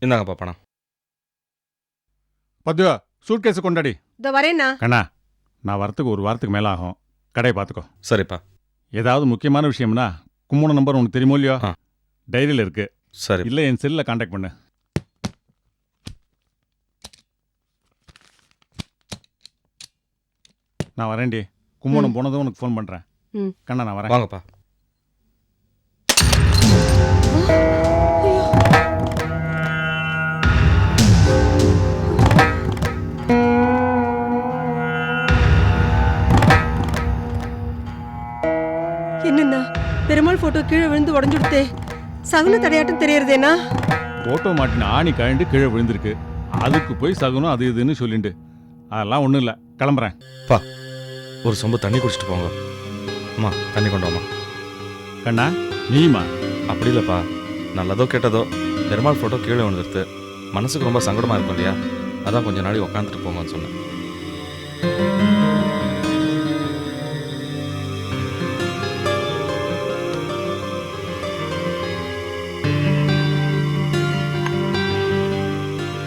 இந்தாங்கப்பா பணம். பத்துவா சூட் கேஸை கொண்டாடி. இதோ வரேண்ணா. கண்ணா நான் வரத்துக்கு ஒரு வாரத்துக்கு மேலே ஆகும். கடையை பார்த்துக்கோ. சரிப்பா. ஏதாவது முக்கியமான விஷயம்னா கும்பகோணம் நம்பர் உனக்கு தெரியுமோ இல்லையோ? ஆ. டைரியில் இருக்கு. சரி. இல்லை என் செல்லில் காண்டாக்ட் பண்ணு. நான் வரேன்டி. கும்பகோணம் போனதும் உனக்கு ஃபோன் பண்ணுறேன் ம். கண்ணா நான் வரேன். வாங்கப்பா. போட்டோ கீழே விழுந்து உடஞ்சுடுத்தே சகுன தடையாட்டம் தெரியறதேண்ணா ஃபோட்டோ மாட்டின ஆணி கழண்டு கீழே விழுந்திருக்கு. அதுக்கு போய் சகுனம் அது இதுன்னு சொல்லிண்டு. அதெல்லாம் ஒன்றும் இல்லை. கிளம்புறேன். ஒரு சொம்பு தண்ணி குடிச்சிட்டு போங்க. அம்மா தண்ணி கொண்டு வாம்மா. கண்ணா நீமா அப்படி இல்லைப்பா. நல்லதோ கெட்டதோ. பெருமாள் ஃபோட்டோ கீழே விழுந்துருது மனசுக்கு ரொம்ப சங்கடமா இருக்கும் இல்லையா? அதான் கொஞ்ச நாளைக்கு உட்காந்துட்டு போங்கன்னு சொன்னேன்.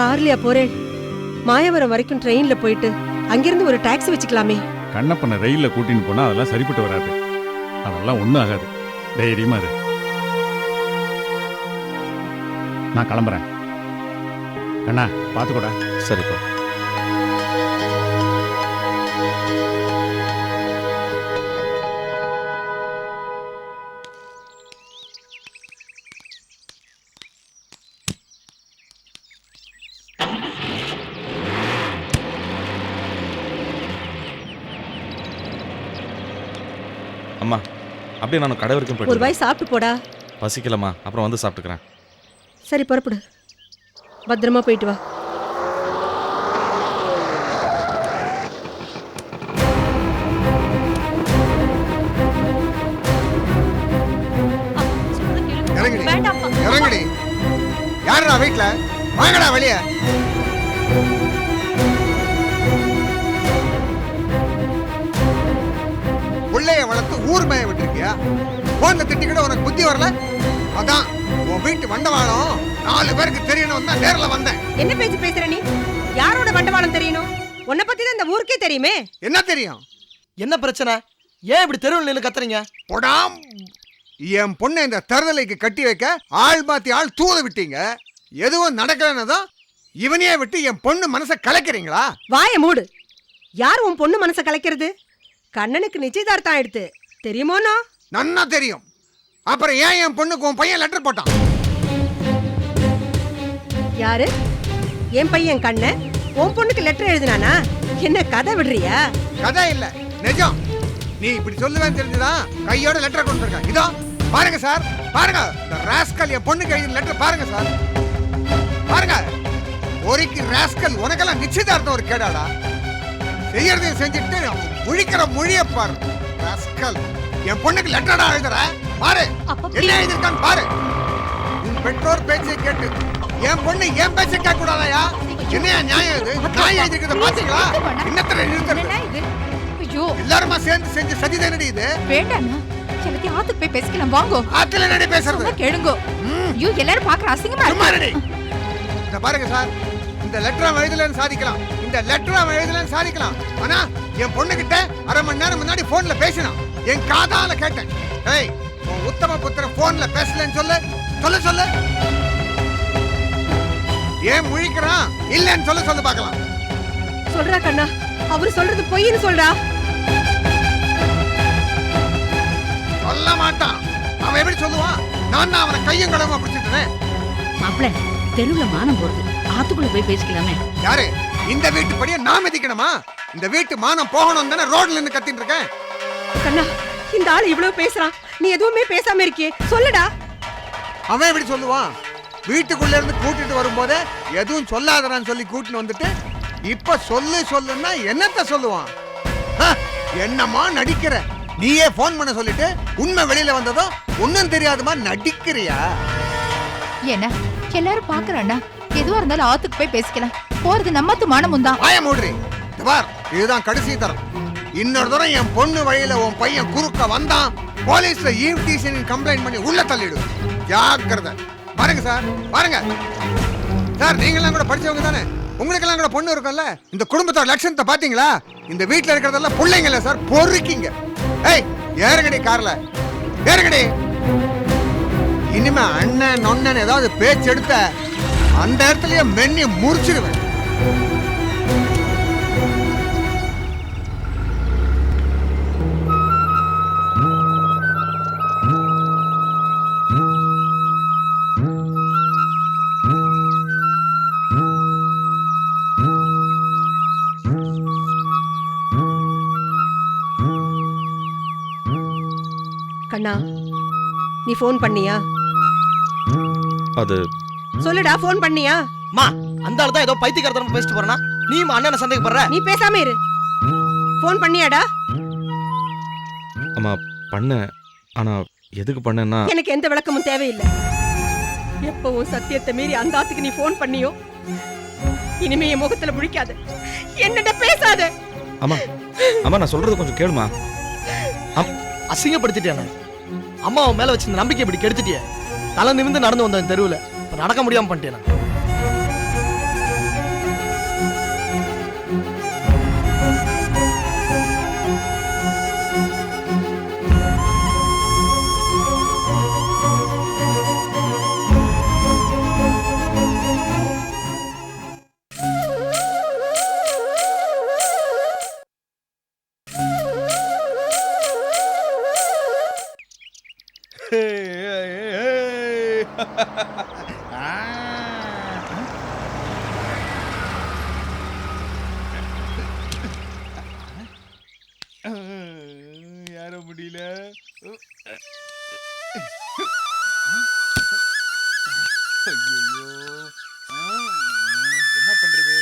கார்லயா போறேன். மாயவரம் வரைக்கும் ட்ரெயின்ல போயிட்டு அங்கிருந்து ஒரு டாக்ஸி வச்சுக்கலாமே. கண்ணப்பனை ரயிலில் கூட்டின்னு போனால் அதெல்லாம் சரிப்பட்டு வராது. அதெல்லாம் ஒன்றும் ஆகாது. தைரியமா இரு. நான் கிளம்புறேன். கண்ணா பார்த்துக்கூடா. சரிப்பா. அப்படியே நான் கடை வரைக்கும் ஒரு போயிட்டு வாய் சாப்பிட்டு போடா. பசிக்கலம்மா. அப்புறம் வந்து சாப்பிட்டுக்கிறேன். சரி புறப்படு. பத்திரமா போயிட்டு வா. இறங்குடி. வீட்ல? வாங்கடா வெளிய. திட்டிக்கிட்ட உனக்கு புத்தி வரல? அதான் உன் வீட்டு வண்டவாளம் நாலு பேருக்கு தெரியணும் தான் நேர்ல வந்தேன். என்ன பேச்சு பேசுற நீ? யாரோட வண்டவாளம் தெரியணும்? உன்னை பத்தி தான் இந்த ஊருக்கே தெரியுமே. என்ன தெரியும்? என்ன பிரச்சனை? ஏன் இப்படி தெருவில் நின்று கத்துறீங்க? பொடாம். என் பொண்ணை இந்த தருதலைக்கு கட்டி வைக்க ஆள் மாத்தி ஆள் தூத விட்டீங்க. எதுவும் நடக்கலன்னு தான் இவனையே விட்டு என் பொண்ணு மனசை கலைக்கிறீங்களா? வாய மூடு. யார் உன் பொண்ணு மனசை கலைக்கிறது? கண்ணனுக்கு நிச்சயதார்த்தம் ஆயிடுத்து. தெரியுமோனோ நன்னா தெரியும். அப்புறம் ஏன் என் பொண்ணுக்கு உன் பையன் லெட்டர் போட்டான்? யாரு? என் பையன் கண்ணன் உன் பொண்ணுக்கு லெட்டர் எழுதினானா? என்ன கதை விடுறியா? கதை இல்ல. நிஜம். நீ இப்படி சொல்லுவேன்னு தெரிஞ்சுதான் கையோட லெட்டர் கொண்டு இருக்க இதோ பாருங்க சார். பாருங்க. இந்த ராஸ்கல் என் பொண்ணுக்கு எழுதின லெட்டர் பாருங்க சார். பாருங்க. ஒரிக்கு ராஸ்கல் உனக்கெல்லாம் நிச்சயதார்த்தம் ஒரு கேடாடா? செய்யறதையும் செஞ்சுட்டு முழிக்கிற மொழிய பாரு. ராஸ்கல் என் பொண்ணுக்கு லெட்டரடா எழுதுற? பாரு. என்ன எழுதிருக்கான்னு பாரு. உன் பெற்றோர் பேச்சை கேட்டு என் பொண்ணு என் பேச்சை கேட்க கூடாதாயா என்னையா நியாயம் இது? நான் எழுதிருக்கிறத பாத்தீங்களா? என்னத்துல எழுதுறது ஐயோ. எல்லாருமா சேர்ந்து செஞ்ச சதிதானடி இது? வேண்டாண்ணா. எல்லாத்தையும் ஆத்துக்கு போய் பேசிக்கலாம் வாங்கோ. ஆத்துல என்னடி பேசுறது? கேளுங்கோ. ஐயோ எல்லாரும் பாக்குற அசிங்கமா இருக்கு. இந்த பாருங்க சார் இந்த லெட்டர் அவன் எழுதலன்னு சாதிக்கலாம். இந்த லெட்டர் அவன் எழுதலன்னு சாதிக்கலாம். ஆனா என் பொண்ணு கிட்ட அரை மணி நேரம் முன்னாடி போன்ல பேசினான். என் காதால கேட்டேன். ஏய் உத்தம புத்திரன் போன்ல பேசலன்னு சொல்லு. சொல்ல சொல்லு. ஏன் முழிக்கிறான்? இல்லன்னு சொல்ல சொல்லு பார்க்கலாம். சொல்றா கண்ணா. அவரு சொல்றது பொய்ன்னு சொல்றா. சொல்ல மாட்டான். அவன் எப்படி சொல்லுவான்? நான் தான் அவனை கையும் கடமை பிடிச்சிட்டேன் மாப்பிள தெருவுல மானம் போறது. ஆத்துக்குள்ள போய் பேசிக்கலாமே. யாரு? இந்த வீட்டு படியை நான் மிதிக்கணுமா? இந்த வீட்டு மானம் போகணும் தானே ரோட்ல நின்று கத்திட்டு இருக்கேன். கண்ணா இந்த ஆள் இவ்வளவு பேசுறான். நீ எதுவுமே பேசாம இருக்கியே. சொல்லுடா. அவன் எப்படி சொல்லுவான்? வீட்டுக்குள்ள இருந்து கூட்டிட்டு வரும்போதே எதுவும் சொல்லாதடான்னு சொல்லி கூட்டிட்டு வந்துட்டு இப்ப சொல்லு சொல்லுன்னா என்னத்த சொல்லுவான்? ஹ, என்னம்மா நடிக்கிற? நீயே ஃபோன் பண்ண சொல்லிட்டு உண்மை வெளியில வந்ததும் ஒன்னும் தெரியாதமா நடிக்கிறியா? என்ன எல்லாரும் பாக்குறாண்ணா எதுவா இருந்தாலும் ஆத்துக்கு போய் பேசிக்கலாம். போறது நம்மத்து மானமும் தான். வாய மூடுறி. இதுதான் கடைசி தரம். இன்னொரு தூரம் என் பொண்ணு வழியில உன் பையன் குறுக்க வந்தான் போலீஸ்ல ஈவ் டீசன் கம்ப்ளைண்ட் பண்ணி உள்ள தள்ளிடு. ஜாக்கிரதை. பாருங்க சார் பாருங்க. சார் நீங்களாம் கூட படிச்சவங்க தானே? உங்களுக்கெல்லாம் கூட பொண்ணு இருக்கும்ல? இந்த குடும்பத்தோட லட்சணத்தை பாத்தீங்களா இந்த வீட்டுல இருக்கிறதெல்லாம் பிள்ளைங்கள சார் பொறுக்கிங்க. ஏய் ஏறுங்கடி கார்ல. ஏறுங்கடி. இனிமே அண்ணன் நொண்ணன் ஏதாவது பேச்சு எடுத்த அந்த இடத்துலயே மென்னி முறிச்சிடுவேன். நீ ஃபோன் பண்ணியா? அது சொல்லுடா ஃபோன் பண்ணியா? மா அந்த ஆளு தான் ஏதோ பைத்தியக்காரத்தனமா பேசிட்டு போறனா? நீ அண்ணனை சந்தேகப்படுற நீ பேசாம இரு. ஃபோன் பண்ணியாடா? அம்மா பண்ணேன் ஆனால் எதுக்கு பண்ணேன்னா எனக்கு எந்த விளக்கமும் தேவையில்லை. எப்பவும் சத்தியத்தை மீறி அந்த ஆத்துக்கு நீ ஃபோன் பண்ணியோ? இனிமே என் முகத்துல முழிக்காத. என்னட்ட பேசாத. அம்மா அம்மா நான் சொல்கிறது கொஞ்சம் கேளுமா? அசிங்கப்படுத்திட்டேன் அம்மாவை மேல வச்சிருந்த நம்பிக்கை இப்படி கெடுத்துட்டியே? தலை நிமிந்து நடந்து வந்தேன் தெருவுல. இப்ப நடக்க முடியாம பண்ணிட்டேன்? யார முடியல. ஐயோ என்ன பண்றது?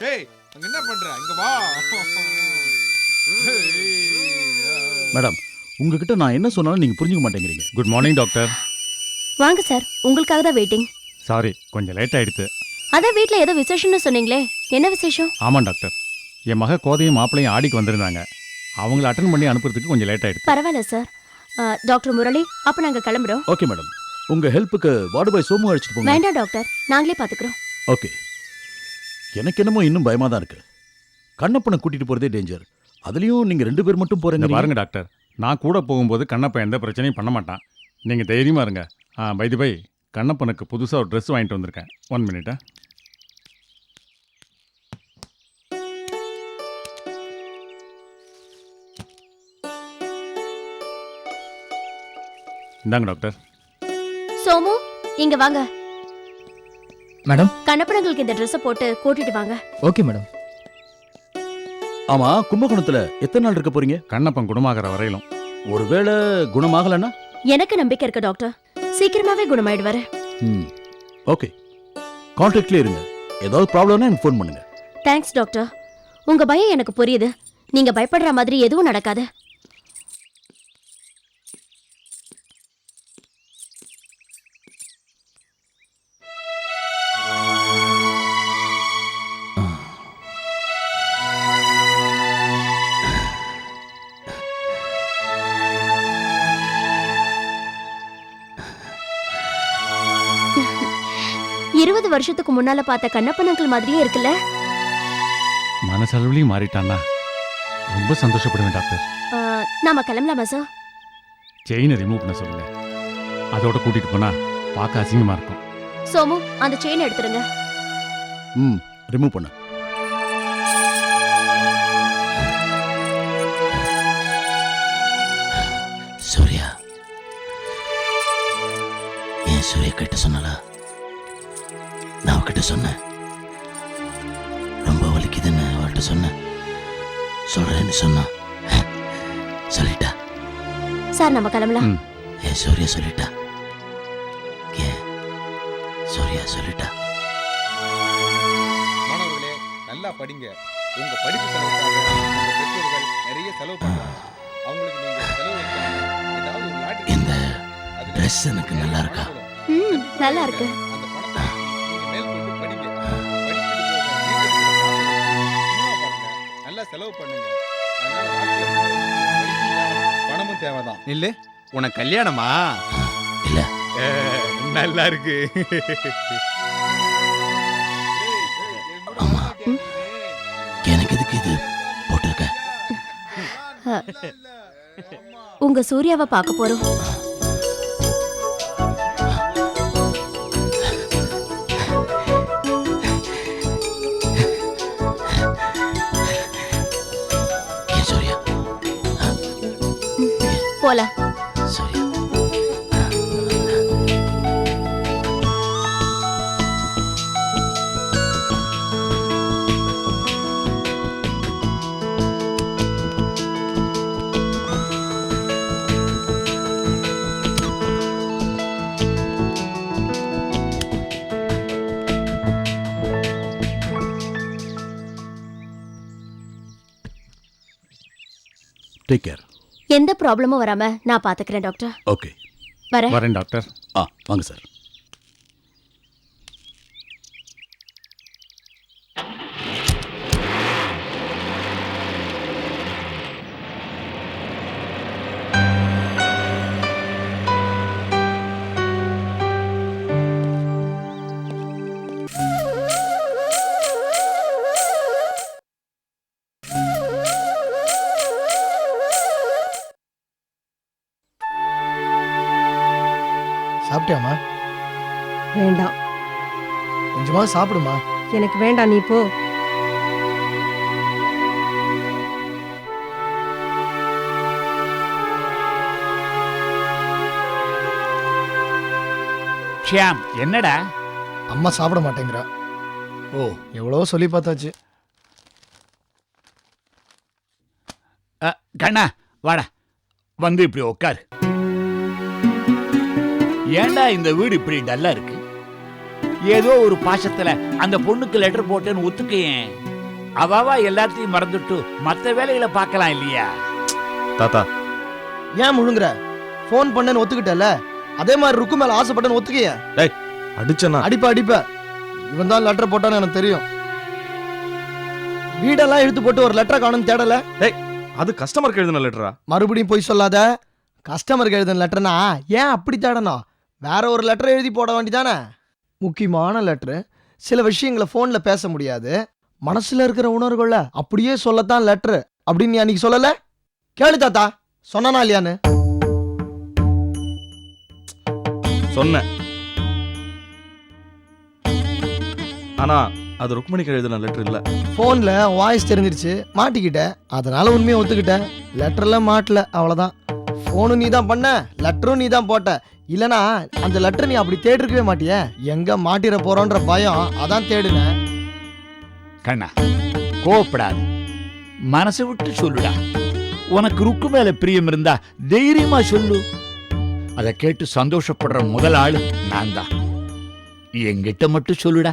ஏய் அங்க என்ன பண்ற? இங்க வா. மேடம் உங்ககிட்ட நான் என்ன சொன்னாலும் நீங்க புரிஞ்சுக்க மாட்டேங்கிறீங்க. குட் மார்னிங் டாக்டர் வாங்க சார் உங்களுக்காக தான் வெயிட்டிங் சாரி கொஞ்சம் லேட் ஆயிடுத்து. அதான் வீட்ல ஏதோ விசேஷம்னு சொன்னீங்களே. என்ன விசேஷம்? ஆமாம் டாக்டர் என் மக கோதையும் மாப்பிளையும் ஆடிக்கு வந்திருந்தாங்க. அவங்கள அட்டன் பண்ணி அனுப்புறதுக்கு கொஞ்சம் லேட் ஆயிடுச்சு பரவாயில்ல சார் டாக்டர் முரளி அப்ப நாங்க கிளம்புறோம். ஓகே மேடம் உங்க ஹெல்ப்புக்கு வார்டு பாய் சோமு அழைச்சிட்டு போங்க. வேண்டாம் டாக்டர் நாங்களே பாத்துக்கிறோம். ஓகே எனக்கு என்னமோ இன்னும் பயமா தான் இருக்கு. கண்ணப்பனை கூட்டிட்டு போறதே டேஞ்சர் அதுலயும் நீங்க ரெண்டு பேர் மட்டும் இந்த போறீங்க பாருங்க டாக்டர். நான் கூட போகும்போது கண்ணப்பன் எந்த பிரச்சனையும் பண்ண மாட்டான். நீங்கள் தைரியமாக இருங்க. ஆ பைதி பை கண்ணப்பனுக்கு புதுசாக ஒரு ட்ரெஸ் வாங்கிட்டு வந்திருக்கேன். ஒன் மினிட்டா இந்தாங்க டாக்டர். சோமு இங்க வாங்க. மேடம். கண்ணப்பனங்களுக்கு இந்த ட்ரெஸ்ஸை போட்டு கூட்டிட்டு வாங்க. Okay madam. ஆமா கும்பகோணத்துல எத்தனை நாள் இருக்க போறீங்க? கண்ணப்பன் குணமாகிற வரையிலும். ஒருவேளை குணமாகலன்னா? எனக்கு நம்பிக்கை இருக்கு டாக்டர் சீக்கிரமாவே குணமாயிடுவாரு. ம். ஓகே. கான்டாக்ட்ல இருங்க. ஏதாவது ப்ராப்ளம்னா எனக்கு ஃபோன் பண்ணுங்க. தேங்க்ஸ் டாக்டர் உங்க பயம் எனக்கு புரியுது. நீங்க பயப்படுற மாதிரி எதுவும் நடக்காது. இருபது வருஷத்துக்கு முன்னால பார்த்த கண்ணப்பன் அங்கிள் மாதிரியே இருக்குல்ல? மனசளவுலையும் மாறிட்டான்னா ரொம்ப சந்தோஷப்படுவேன் டாக்டர். ஆ, நாம கிளம்பலாமா சார் செயினை ரிமூவ் பண்ண சொல்லுங்க. அதோட கூட்டிகிட்டு போனால் பார்க்க அசிங்கமாக இருக்கும். சோமு அந்த செயின் எடுத்துருங்க. ம் ரிமூவ் பண்ண. ஏன் சூர்யா கிட்ட சொன்னலா நான் அவகிட்ட சொன்னேன். ரொம்ப வலிக்குதுன்னு அவள்கிட்ட சொன்னேன். சொல்றேன்னு சொன்னா அஹ், சொல்லிட்டா? சார் நம்ம கிளம்பலாம். ஏன் சூர்யா சொல்லிட்டா? ஏன் சூர்யா சொல்லிட்டா? மாணவர்களே நல்லா படிங்க. உங்க படிப்பு செலவுக்காக உங்க பெற்றோர்கள் நிறைய செலவு பண்றாங்க. அவங்களுக்கு நீங்க செலவு ஏதாவது ஒரு இந்த ட்ரெஸ் எனக்கு நல்லா இருக்கா? ம் நல்லா இருக்கு செலவு பண்ணுங்க. பணமும் தேவைதான். நில்லு உனக்கு கல்யாணமா? இல்ல. நல்லா இருக்கு ஆமா எனக்கு எதுக்கு இது போட்டிருக்க? உங்க சூர்யாவை பார்க்க போறோம். போலாம் சூர்யா டேக் கேர் எந்த ப்ராப்ளமும் வராம நான் பாத்துக்கிறேன் டாக்டர் ஓகே வரேன். வரேன் டாக்டர் ஆ வாங்க சார் சாப்பிட்டியாம்மா? வேண்டாம். கொஞ்சமா சாப்பிடுமா? எனக்கு வேண்டாம் நீ போ. ஷியாம் என்னடா? அம்மா சாப்பிட மாட்டேங்கிறா. ஓ. எவ்வளவோ சொல்லி பார்த்தாச்சு. அ, கண்ணா வாடா. வந்து இப்படி உட்காரு ஏன்டா இந்த வீடு இப்படி டல்லா இருக்கு? ஏதோ ஒரு பாசத்துல அந்த பொண்ணுக்கு லெட்டர் போட்டேன்னு ஒத்துக்கையேன் அவாவா எல்லாத்தையும் மறந்துட்டு மத்த வேலைகளை பார்க்கலாம் இல்லையா? தாத்தா. ஏன் முழுங்குற? ஃபோன் பண்ணேன்னு ஒத்துக்கிட்டல? அதே மாதிரி ருக்கு மேல ஆசைப்பட்டேன்னு ஒத்துக்கைய? அடிச்சனா அடிப்ப அடிப்ப. இவன் தான் லெட்டர் போட்டான்னு எனக்கு தெரியும். வீடெல்லாம் இழுத்து போட்டு ஒரு லெட்டரை காணும் தேடல? அது கஸ்டமருக்கு எழுதின லெட்டரா மறுபடியும் போய் சொல்லாத. கஸ்டமருக்கு எழுதின லெட்டர்னா ஏன் அப்படி தேடணும்? வேற ஒரு லெட்டர் எழுதி போட வேண்டியதானே முக்கியமான லெட்ரு சில விஷயங்களை ஃபோனில் பேச முடியாது. மனசுல இருக்கிற உணர்வுகள அப்படியே சொல்லத்தான் லெட்ரு அப்படின்னு நீ அன்னைக்கு சொல்லல? கேளு தாத்தா. சொன்னானா இல்லையான்னு? சொன்னேன். ஆனா அது ருக்மணிக்கு எழுதின லெட்டர் இல்ல. ஃபோனில் வாய்ஸ் தெரிஞ்சிருச்சு. மாட்டிக்கிட்டேன் அதனால உண்மையை ஒத்துக்கிட்டேன் லெட்டர்லாம் மாட்டல. அவ்வளோதான் ஃபோனும் நீ தான் பண்ண. லெட்டரும் நீ தான் போட்ட. இல்லனா அந்த லெட்டர் நீ அப்படி தேடிருக்கவே மாட்டியே? எங்க மாட்டிட போறோன்ற பயம் அதான் தேடினேன் கண்ணா கோவப்படாது. மனசை விட்டு சொல்லுடா. உனக்கு ருக்கு மேல பிரியம் இருந்தா தைரியமா சொல்லு. அதை கேட்டு சந்தோஷப்படுற முதல் ஆளு நான் தான் என்கிட்ட மட்டும் சொல்லுடா.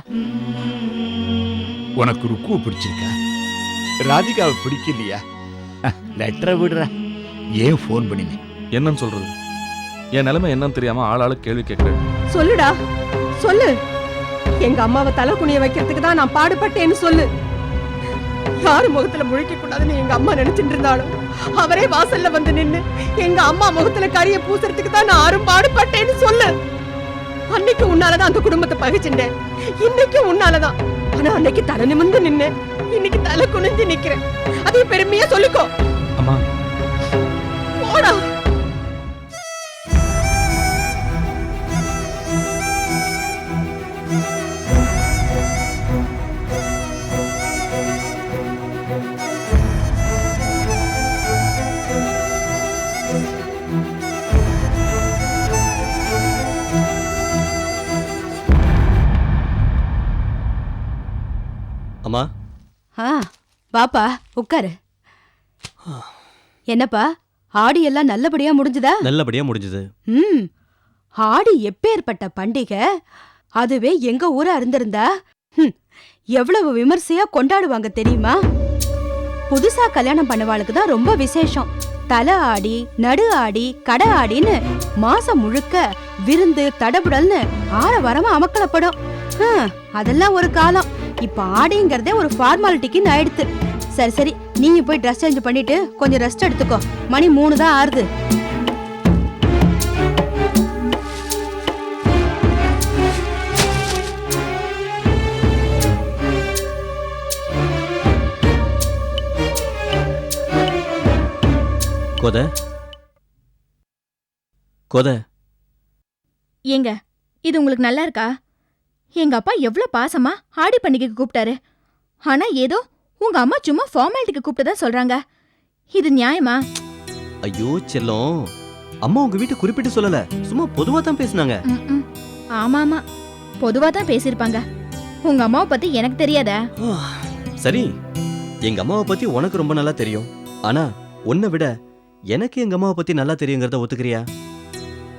உனக்கு ருக்குவை பிடிச்சிருக்கா? ராதிகாவை பிடிக்கலையா? லெட்டரை விடுற. ஏன் ஃபோன் பண்ணினேன் என்னன்னு சொல்றது? என் நிலைமை என்னன்னு தெரியாம ஆளாளு கேள்வி கேட்கிறேன். சொல்லுடா. சொல்லு. எங்க அம்மாவை தலை குனிய வைக்கிறதுக்கு தான் நான் பாடுபட்டேன்னு சொல்லு. யாரு முகத்துல முழிக்க கூடாதுன்னு எங்க அம்மா நினைச்சிட்டு இருந்தாலும் அவரே வாசல்ல வந்து நின்னு எங்க அம்மா முகத்துல கரிய பூசறதுக்கு தான் நான் ஆறும் பாடுபட்டேன்னு சொல்லு. அன்னைக்கு உன்னாலதான் அந்த குடும்பத்தை பகிச்சுட்டேன் இன்னைக்கு உன்னாலதான் ஆனா அன்னைக்கு தலை நிமிர்ந்து நின்னு இன்னைக்கு தலை குனிஞ்சு நிக்கிறேன். அதே பெருமையா சொல்லிக்கோ. அம்மா. போடா. வாப்பா உட்காரு. என்னப்பா ஆடி எல்லாம் நல்லபடியா முடிஞ்சுதா? நல்லபடியா முடிஞ்சது. ம் ஆடி எப்பேற்பட்ட பண்டிகை அதுவே எங்க ஊரா இருந்திருந்தா? எவ்வளவு விமர்சையா கொண்டாடுவாங்க தெரியுமா? புதுசா கல்யாணம் பண்ணவாளுக்கு தான் ரொம்ப விசேஷம். தலை ஆடி நடு ஆடி கடை ஆடின்னு மாசம் முழுக்க விருந்து தடபுடல்னு ஆற வரமா அமக்கலப்படும் அதெல்லாம் ஒரு காலம். இப்ப ஆடிங்கிறதே ஒரு ஃபார்மாலிட்டிக்குன்னு ஆயிடுத்து. சரி சரி. நீங்க போய் ட்ரெஸ் சேஞ்ச் பண்ணிட்டு கொஞ்சம் ரெஸ்ட் எடுத்துக்கோ. மணி மூணு தான் ஆறுது. கொத. கொத. ஏங்க இது உங்களுக்கு நல்லா இருக்கா? எங்க அப்பா எவ்வளவு பாசமா ஆடி பண்டிகைக்கு கூப்பிட்டாரு. ஆனா ஏதோ உங்க அம்மா சும்மா ஃபார்மாலிட்டிக்கு கூப்பிட்டதா சொல்றாங்க. இது நியாயமா? ஐயோ செல்லம். அம்மா உங்க வீட்டை குறிப்பிட்டு சொல்லல. சும்மா பொதுவா தான் பேசுனாங்க. ஆமா ஆமா பொதுவா தான் பேசியிருப்பாங்க. உங்க அம்மாவை பத்தி எனக்கு தெரியாதா? சரி. எங்க அம்மாவை பத்தி உனக்கு ரொம்ப நல்லா தெரியும். ஆனா உன்னை விட எனக்கு எங்க அம்மாவை பத்தி நல்லா தெரியுங்கிறத ஒத்துக்கிறியா?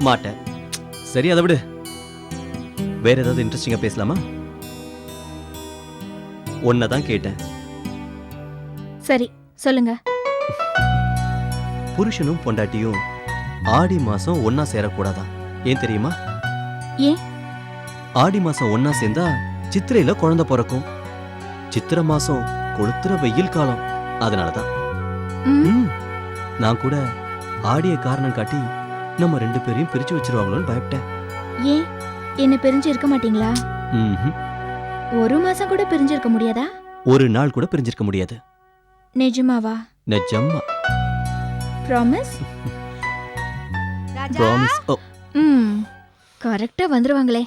மாட்டேன். சரி அதை விடு. வேற ஏதாவது இன்ட்ரெஸ்டிங்கா பேசலாமா? உன்னை தான் கேட்டேன். சரி சொல்லுங்க. புருஷனும் பொண்டாட்டியும் ஆடி மாசம் ஒன்னா சேரக்கூடாதா? ஏன் தெரியுமா? ஏன்? ஆடி மாசம் ஒன்னா சேர்ந்தா சித்திரையில குழந்தை பிறக்கும். சித்திரை மாசம் கொளுத்துற வெயில் காலம். அதனாலதான். ம். நான் கூட ஆடிய காரணம் காட்டி நம்ம ரெண்டு பேரையும் பிரிச்சு வச்சிருவாங்களோன்னு பயப்பட்டேன். ஏன்? என்ன பிரிஞ்சு இருக்க மாட்டீங்களா? ம்ஹும். ஒரு மாசம் கூட பிரிஞ்சு இருக்க முடியாதா? ஒரு நாள் கூட பிரிஞ்சிருக்க முடியாது. நிஜமாவா? நிஜம்மா ப்ராமிஸ் ப்ராமிஸ் ம் கரெக்டா வந்துருவாங்களே.